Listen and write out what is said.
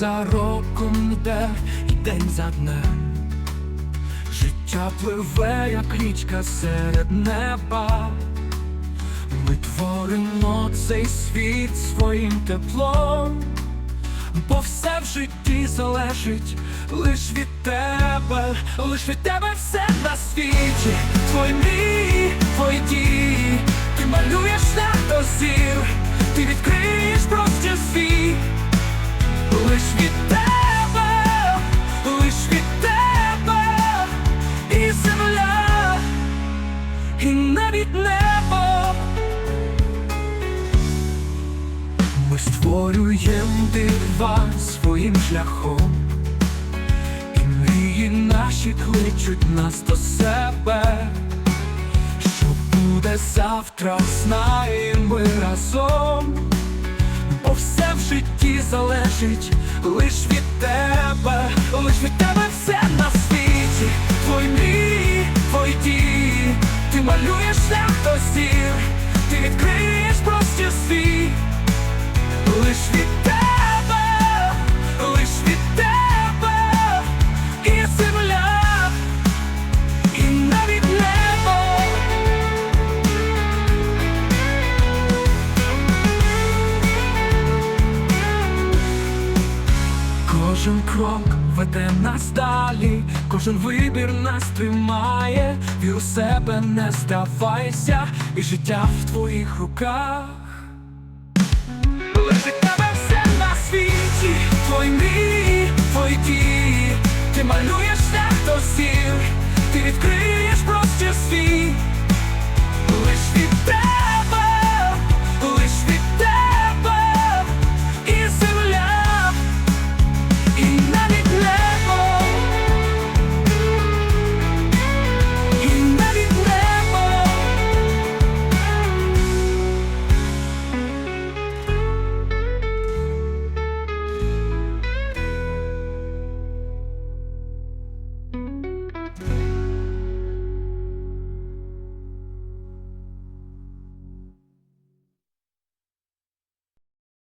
за роком йде і день за днем. Життя пливе, як річка серед неба. Ми творимо цей світ своїм теплом, бо все в житті залежить лиш від тебе, лиш від тебе все на світі, твої мрії, твої дії, навіть небо. Ми створюємо дива своїм шляхом, і мрії наші кличуть нас до себе. Що буде завтра, знаємо ми разом, бо все в житті залежить лиш від тебе, лиш від тебе все на світі, твої мрії, твої дії, ти малюєш Кожен крок веде нас далі, кожен вибір нас тримає, і у себе не здавайся, і життя в твоїх руках. Лежить тебе все на світі, твої мрії, твої дії, ти малюєш шлях до зір, ти відкриєш простір світ.